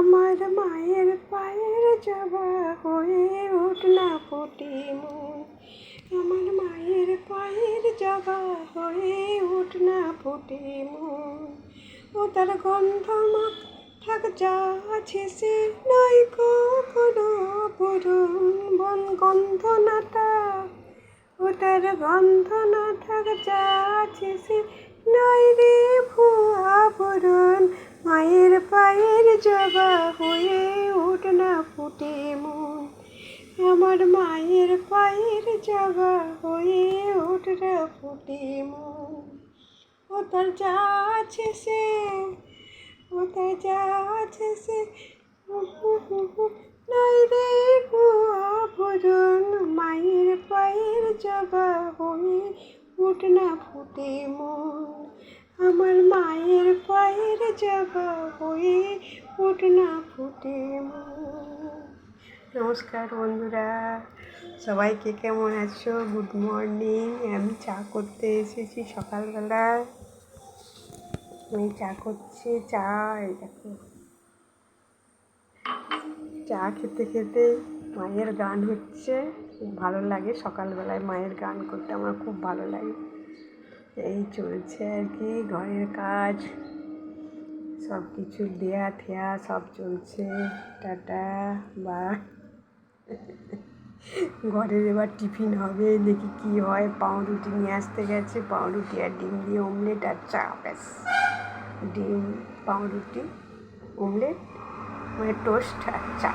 আমার মায়ের পায়ের জবা হয়ে উঠ না ফুটি মন। আমার মায়ের পায়ের জবা হয়ে উঠ না ফুটি মন। ও তার গন্ধ মাখ থাক যা আছে সে নাই কোনো পুরন বন গন্ধ না থাক ও তার গন্ধ না থাক যা আছে সে মায়ের পায়ের জবা হয়ে উঠ না ফুটে মন। আমার মায়ের পায়ের জবা হয়ে উঠ না ফুটে মন। ও তার যা আছে সে, ও তার যা আছে সে। নাই রে বরণ মায়ের পায়ের জবা হয়ে উঠ না ফুটে মন। আমার হয়ে না ফুটে নমস্কার বন্ধুরা, সবাইকে কেমন আছো? গুড মর্নিং আমি চা করতে এসেছি সকালবেলা। আমি চা করছি, চা দেখো। চা খেতে খেতে মায়ের গান হচ্ছে। খুব ভালো লাগে সকালবেলায় মায়ের গান করতে, আমার খুব ভালো লাগে। এই চলছে আর কি, ঘরের কাজ। সব কিছু দেয়া থেয়া সব চলছে। টাটা বা ঘরের এবার টিফিন হবে, দেখি কি হয়। পাউরুটি নিয়ে আসতে গেছে, পাউরুটি আর ডিম দিয়ে অমলেট আর চা, ব্যাস। ডিম, পাউরুটি অমলেট মানে টোস্ট আর চা।